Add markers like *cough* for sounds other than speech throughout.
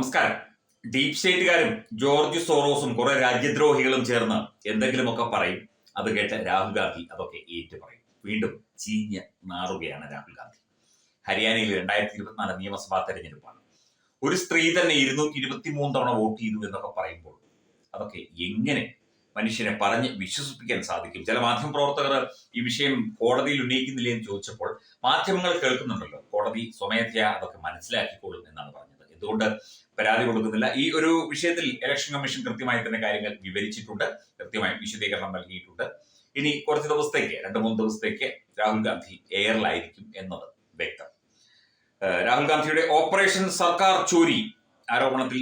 നമസ്കാരം. Deep സ്റ്റേറ്റുകാരും George സോറോസും കുറെ രാജ്യദ്രോഹികളും ചേർന്ന് എന്തെങ്കിലുമൊക്കെ പറയും. അത് കേട്ട് രാഹുൽ ഗാന്ധി അതൊക്കെ ഏറ്റു പറയും. വീണ്ടും ചീഞ്ഞ് നാറുകയാണ് രാഹുൽ ഗാന്ധി. ഹരിയാനയിൽ രണ്ടായിരത്തി ഇരുപത്തിനാല് നിയമസഭാ തെരഞ്ഞെടുപ്പാണ്. ഒരു സ്ത്രീ തന്നെ ഇരുന്നൂറ്റി ഇരുപത്തി മൂന്ന് തവണ വോട്ട് ചെയ്തു എന്നൊക്കെ പറയുമ്പോൾ അതൊക്കെ എങ്ങനെ മനുഷ്യനെ പറഞ്ഞ് വിശ്വസിപ്പിക്കാൻ സാധിക്കും? ചില മാധ്യമ പ്രവർത്തകർ ഈ വിഷയം കോടതിയിൽ ഉന്നയിക്കുന്നില്ലേ എന്ന് ചോദിച്ചപ്പോൾ മാധ്യമങ്ങൾ കേൾക്കുന്നുണ്ടല്ലോ. കോടതി സ്വമേധയാ അതൊക്കെ പറഞ്ഞത് എന്തുകൊണ്ട് പരാതി കൊടുക്കുന്നില്ല. ഈ ഒരു വിഷയത്തിൽ ഇലക്ഷൻ കമ്മീഷൻ കൃത്യമായി തന്നെ കാര്യങ്ങൾ വിവരിച്ചിട്ടുണ്ട്. കൃത്യമായി വിശദീകരണം നൽകിയിട്ടുണ്ട്. ഇനി കുറച്ച് ദിവസത്തേക്ക് രണ്ട് മൂന്ന് ദിവസത്തേക്ക് രാഹുൽ ഗാന്ധി എയറിലായിരിക്കും എന്നത് വ്യക്തം. രാഹുൽ ഗാന്ധിയുടെ ഓപ്പറേഷൻ സർക്കാർ ചോരി ആരോപണത്തിൽ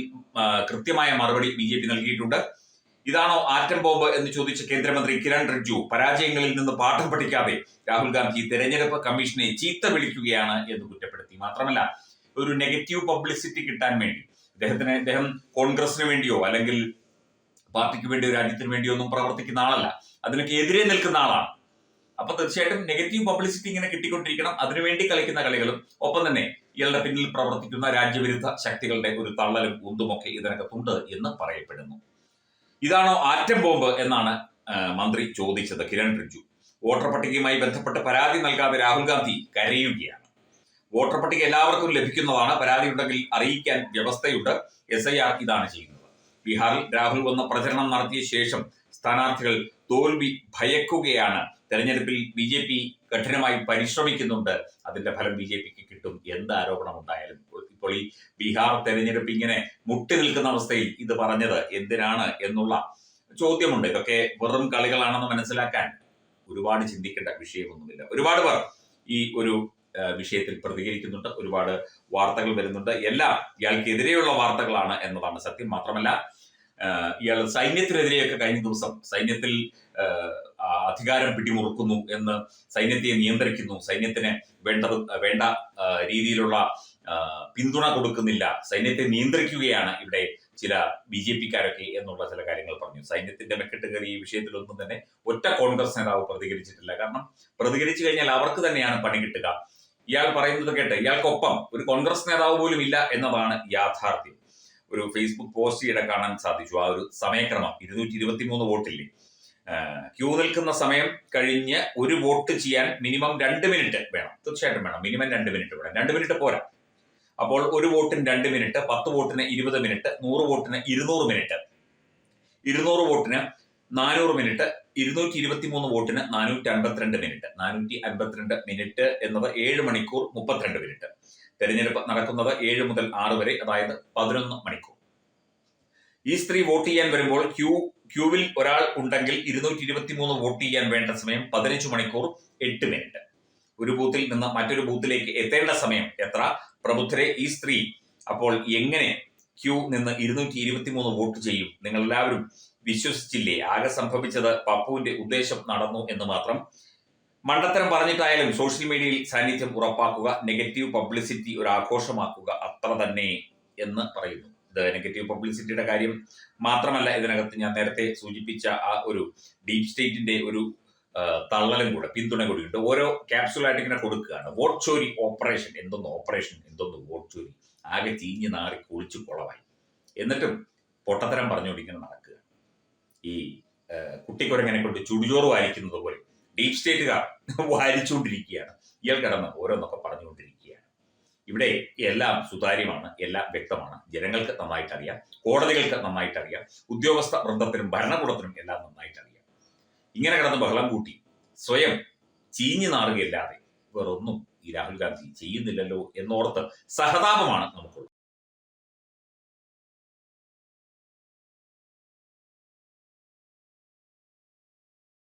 കൃത്യമായ മറുപടി ബി ജെ പി നൽകിയിട്ടുണ്ട്. ഇതാണോ ആറ്റം ബോംബ് എന്ന് ചോദിച്ച കേന്ദ്രമന്ത്രി കിരൺ റിജ്ജു പരാജയങ്ങളിൽ നിന്ന് പാഠം പഠിക്കാതെ രാഹുൽ ഗാന്ധി തെരഞ്ഞെടുപ്പ് കമ്മീഷനെ ചീത്ത വിളിക്കുകയാണ് എന്ന് കുറ്റപ്പെടുത്തി. മാത്രമല്ല ഒരു നെഗറ്റീവ് പബ്ലിസിറ്റി കിട്ടാൻ വേണ്ടി. അദ്ദേഹത്തിന് അദ്ദേഹം കോൺഗ്രസിന് വേണ്ടിയോ അല്ലെങ്കിൽ പാർട്ടിക്ക് വേണ്ടിയോ രാജ്യത്തിന് വേണ്ടിയോ ഒന്നും പ്രവർത്തിക്കുന്ന ആളല്ല. അതിനൊക്കെ എതിരെ നിൽക്കുന്ന ആളാണ്. അപ്പൊ തീർച്ചയായിട്ടും നെഗറ്റീവ് പബ്ലിസിറ്റി ഇങ്ങനെ കിട്ടിക്കൊണ്ടിരിക്കണം. അതിനുവേണ്ടി കളിക്കുന്ന കളികളും ഒപ്പം തന്നെ ഇയാളുടെ പിന്നിൽ പ്രവർത്തിക്കുന്ന രാജ്യവിരുദ്ധ ശക്തികളുടെ ഒരു തള്ളലും ഉന്തുമൊക്കെ ഇതിനകത്തുണ്ട് എന്ന് പറയപ്പെടുന്നു. ഇതാണോ ആറ്റം ബോംബ് എന്നാണ് മന്ത്രി ചോദിച്ചത് കിരൺ റിജ്ജു വോട്ടർ പട്ടികയുമായി ബന്ധപ്പെട്ട് പരാതി നൽകാതെ രാഹുൽ ഗാന്ധി കരയുകയാണ്. വോട്ടർ പട്ടിക എല്ലാവർക്കും ലഭിക്കുന്നതാണ്. പരാതി ഉണ്ടെങ്കിൽ അറിയിക്കാൻ വ്യവസ്ഥയുണ്ട്. എസ് ഐ ആർ ഇതാണ് ചെയ്യുന്നത്. ബീഹാറിൽ രാഹുൽ വന്ന പ്രചരണം നടത്തിയ ശേഷം സ്ഥാനാർത്ഥികൾ തോൽവി ഭയക്കുകയാണ്. തെരഞ്ഞെടുപ്പിൽ ബി ജെ പി കഠിനമായി പരിശ്രമിക്കുന്നുണ്ട്. അതിന്റെ ഫലം ബി ജെ പിക്ക് കിട്ടും. എന്ത് ആരോപണം ഉണ്ടായാലും. ഇപ്പോൾ ഈ ബീഹാർ തെരഞ്ഞെടുപ്പ് ഇങ്ങനെ മുട്ടി നിൽക്കുന്ന അവസ്ഥയിൽ ഇത് പറഞ്ഞത് എന്തിനാണ് എന്നുള്ള ചോദ്യമുണ്ട്. ഇതൊക്കെ വെറും കളികളാണെന്ന് മനസ്സിലാക്കാൻ ഒരുപാട് ചിന്തിക്കേണ്ട വിഷയമൊന്നുമില്ല. ഒരുപാട് പേർ ഈ ഒരു വിഷയത്തിൽ പ്രതികരിക്കുന്നുണ്ട്. ഒരുപാട് വാർത്തകൾ വരുന്നുണ്ട്. എല്ലാം ഇയാൾക്കെതിരെയുള്ള വാർത്തകളാണ് എന്നതാണ് സത്യം. മാത്രമല്ല ഇയാൾ സൈന്യത്തിനെതിരെയൊക്കെ കഴിഞ്ഞ ദിവസം സൈന്യത്തിൽ അധികാരം പിടിമുറുക്കുന്നു എന്ന് സൈന്യത്തെ നിയന്ത്രിക്കുന്നു. സൈന്യത്തിന് വേണ്ട വേണ്ട രീതിയിലുള്ള പിന്തുണ കൊടുക്കുന്നില്ല. സൈന്യത്തെ നിയന്ത്രിക്കുകയാണ് ഇവിടെ ചില ബി ജെ പിക്കാരൊക്കെ എന്നുള്ള ചില കാര്യങ്ങൾ പറഞ്ഞു. സൈന്യത്തിന്റെ മെക്കെട്ട് കയറി ഈ വിഷയത്തിലൊന്നും തന്നെ ഒറ്റ കോൺഗ്രസ് നേതാവ് പ്രതികരിച്ചിട്ടില്ല. കാരണം പ്രതികരിച്ചു കഴിഞ്ഞാൽ അവർക്ക് തന്നെയാണ് പണി കിട്ടുക. ഇയാൾ പറയുന്നത് കേട്ട് ഇയാൾക്കൊപ്പം ഒരു കോൺഗ്രസ് നേതാവ് പോലും ഇല്ല എന്നതാണ് യാഥാർത്ഥ്യം. ഒരു ഫേസ്ബുക്ക് പോസ്റ്റ് ചെയ്ത കാണാൻ സാധിച്ചു. ആ ഒരു സമയക്രമം ഇരുന്നൂറ്റി ഇരുപത്തി മൂന്ന് വോട്ടില്ലേ ക്യൂ നിൽക്കുന്ന സമയം കഴിഞ്ഞ് ഒരു വോട്ട് ചെയ്യാൻ മിനിമം രണ്ട് മിനിറ്റ് വേണം. തീർച്ചയായിട്ടും വേണം. മിനിമം രണ്ട് മിനിറ്റ് വേണം. രണ്ട് മിനിറ്റ് പോരാ. അപ്പോൾ ഒരു വോട്ടിന് രണ്ട് മിനിറ്റ് പത്ത് വോട്ടിന് ഇരുപത് മിനിറ്റ് നൂറ് വോട്ടിന് ഇരുന്നൂറ് മിനിറ്റ്. ഇരുന്നൂറ് വോട്ടിന് നാനൂറ് മിനിറ്റ് ഇരുന്നൂറ്റി ഇരുപത്തി മൂന്ന് വോട്ടിന് നാനൂറ്റി അൻപത്തിരണ്ട് മിനിറ്റ്. നാനൂറ്റി അൻപത്തിരണ്ട് മിനിറ്റ് എന്നത് ഏഴ് മണിക്കൂർ മുപ്പത്തിരണ്ട് മിനിറ്റ്. തെരഞ്ഞെടുപ്പ് നടക്കുന്നത് ഏഴ് മുതൽ ആറ് വരെ അതായത് പതിനൊന്ന് മണിക്കൂർ. ഈ സ്ത്രീ വോട്ട് ചെയ്യാൻ വരുമ്പോൾ ക്യൂ ക്യൂവിൽ ഒരാൾ ഉണ്ടെങ്കിൽ ഇരുന്നൂറ്റി ഇരുപത്തി മൂന്ന് വോട്ട് ചെയ്യാൻ വേണ്ട സമയം പതിനഞ്ച് മണിക്കൂർ എട്ട് മിനിറ്റ്. ഒരു ബൂത്തിൽ നിന്ന് മറ്റൊരു ബൂത്തിലേക്ക് എത്തേണ്ട സമയം എത്ര? പ്രബുദ്ധരെ ഈ സ്ത്രീ അപ്പോൾ എങ്ങനെ ക്യൂ നിന്ന് ഇരുന്നൂറ്റി ഇരുപത്തി മൂന്ന് വോട്ട് ചെയ്യും. നിങ്ങൾ എല്ലാവരും വിശ്വസിച്ചില്ലേ? ആകെ സംഭവിച്ചത് പപ്പുവിന്റെ ഉദ്ദേശം നടന്നു എന്ന് മാത്രം. മണ്ടത്തരം പറഞ്ഞിട്ടായാലും സോഷ്യൽ മീഡിയയിൽ സാന്നിധ്യം ഉറപ്പാക്കുക നെഗറ്റീവ് പബ്ലിസിറ്റി ഒരു ആഘോഷമാക്കുക അത്ര തന്നെ എന്ന് പറയുന്നു. ഇത് നെഗറ്റീവ് പബ്ലിസിറ്റിയുടെ കാര്യം മാത്രമല്ല ഇതിനകത്ത് ഞാൻ നേരത്തെ സൂചിപ്പിച്ച ആ ഒരു ഡീപ് സ്റ്റേറ്റിന്റെ ഒരു തള്ളലും കൂടെ പിന്തുണ കൂടിയുണ്ട് ഓരോ ക്യാപ്സുലായിട്ട് ഇങ്ങനെ കൊടുക്കുകയാണ്. വോട്ട് ചോരി ഓപ്പറേഷൻ എന്തൊന്ന് ഓപ്പറേഷൻ എന്തൊന്ന് വോട്ട് ചോരി ആകെ ചീഞ്ഞ് നാറി കുളിച്ച് കുളമായി. എന്നിട്ടും പൊട്ടത്തരം പറഞ്ഞുകൊണ്ടിങ്ങനെ നടക്കുക ഈ കുട്ടിക്കുരങ്ങനെ കൊണ്ട് ചുടുചോറ് വാരിക്കുന്നത് പോലെ ഡീപ് സ്റ്റേറ്റുകാർ *laughs* വാരിച്ചുകൊണ്ടിരിക്കുകയാണ്. ഇയാൾ കിടന്ന് ഓരോന്നൊക്കെ പറഞ്ഞുകൊണ്ടിരിക്കുകയാണ്. ഇവിടെ എല്ലാം സുതാര്യമാണ് എല്ലാം വ്യക്തമാണ്. ജനങ്ങൾക്ക് നന്നായിട്ടറിയാം കോടതികൾക്ക് നന്നായിട്ടറിയാം. ഉദ്യോഗസ്ഥ വൃന്ദത്തിനും ഭരണകൂടത്തിനും എല്ലാം അറിയാം ഇങ്ങനെ കിടന്ന് ബഹളം കൂട്ടി. സ്വയം ചീഞ്ഞു നാറുകയല്ലാതെ വേറൊന്നും ഈ രാഹുൽ ഗാന്ധി ചെയ്യുന്നില്ലല്ലോ എന്നോർത്ത് സഹതാപമാണ് നമുക്കുള്ളത്